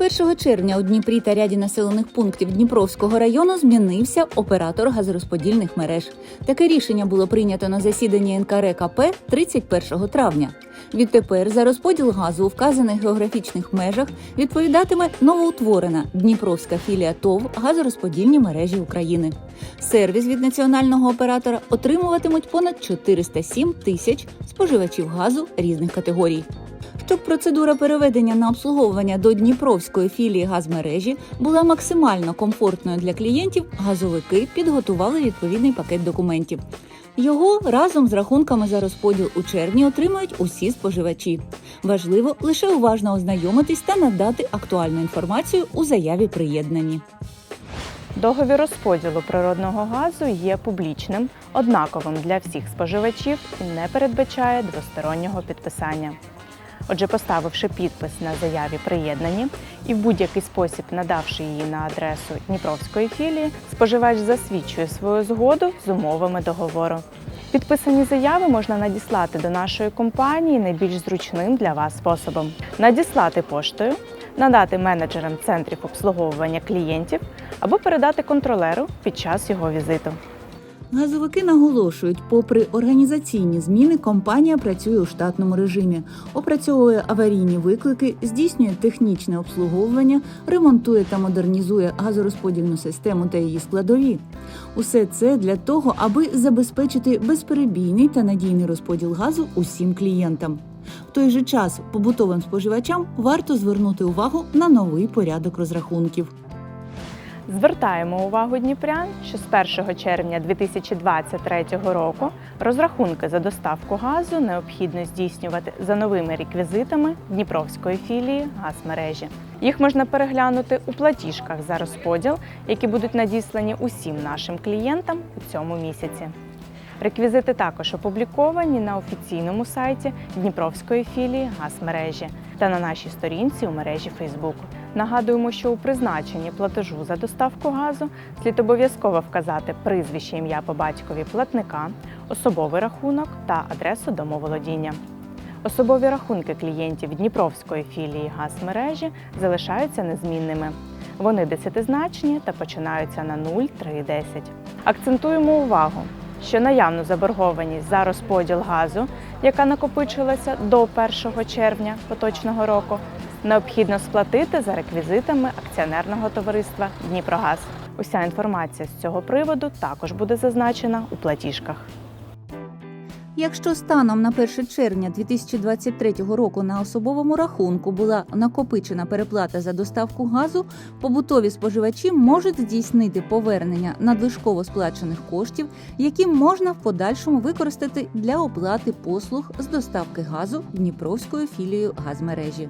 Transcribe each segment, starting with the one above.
1 червня у Дніпрі та ряді населених пунктів Дніпровського району змінився оператор газорозподільних мереж. Таке рішення було прийнято на засіданні НКРКП 31 травня. Відтепер за розподіл газу у вказаних географічних межах відповідатиме новоутворена Дніпровська філія ТОВ газорозподільні мережі України. Сервіс від національного оператора отримуватимуть понад 407 тисяч споживачів газу різних категорій. Щоб процедура переведення на обслуговування до Дніпровської філії газмережі була максимально комфортною для клієнтів, газовики підготували відповідний пакет документів. Його разом з рахунками за розподіл у червні отримають усі споживачі. Важливо лише уважно ознайомитись та надати актуальну інформацію у заяві приєднані. Договір розподілу природного газу є публічним, однаковим для всіх споживачів і не передбачає двостороннього підписання. Отже, поставивши підпис на заяві приєднані і в будь-який спосіб надавши її на адресу Дніпровської філії, споживач засвідчує свою згоду з умовами договору. Підписані заяви можна надіслати до нашої компанії найбільш зручним для вас способом: надіслати поштою, надати менеджерам центрів обслуговування клієнтів або передати контролеру під час його візиту. Газовики наголошують, попри організаційні зміни, компанія працює у штатному режимі, опрацьовує аварійні виклики, здійснює технічне обслуговування, ремонтує та модернізує газорозподільну систему та її складові. Усе це для того, аби забезпечити безперебійний та надійний розподіл газу усім клієнтам. В той же час побутовим споживачам варто звернути увагу на новий порядок розрахунків. Звертаємо увагу дніпрян, що з 1 червня 2023 року розрахунки за доставку газу необхідно здійснювати за новими реквізитами Дніпровської філії газмережі. Їх можна переглянути у платіжках за розподіл, які будуть надіслані усім нашим клієнтам у цьому місяці. Реквізити також опубліковані на офіційному сайті Дніпровської філії газмережі та на нашій сторінці у мережі Facebook. Нагадуємо, що у призначенні платежу за доставку газу слід обов'язково вказати прізвище ім'я по батькові платника, особовий рахунок та адресу домоволодіння. Особові рахунки клієнтів Дніпровської філії газмережі залишаються незмінними. Вони десятизначні та починаються на 0, 3, 10. Акцентуємо увагу, що наявну заборгованість за розподіл газу, яка накопичилася до 1 червня поточного року, необхідно сплатити за реквізитами акціонерного товариства Дніпрогаз. Уся інформація з цього приводу також буде зазначена у платіжках. Якщо станом на 1 червня 2023 року на особовому рахунку була накопичена переплата за доставку газу, побутові споживачі можуть здійснити повернення надлишково сплачених коштів, які можна в подальшому використати для оплати послуг з доставки газу Дніпровською філією газмережі.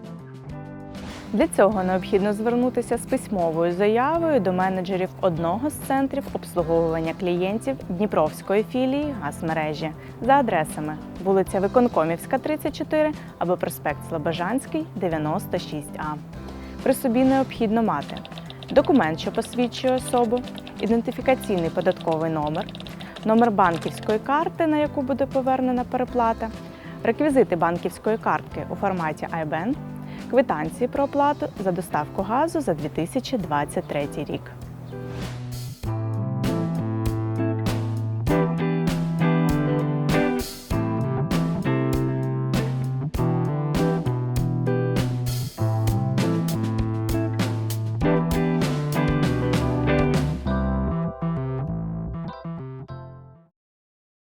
Для цього необхідно звернутися з письмовою заявою до менеджерів одного з центрів обслуговування клієнтів Дніпровської філії газмережі за адресами вулиця Виконкомівська, 34 або проспект Слобожанський, 96А. При собі необхідно мати документ, що посвідчує особу, ідентифікаційний податковий номер, номер банківської карти, на яку буде повернена переплата, реквізити банківської картки у форматі IBAN, квитанції про оплату за доставку газу за 2023 рік.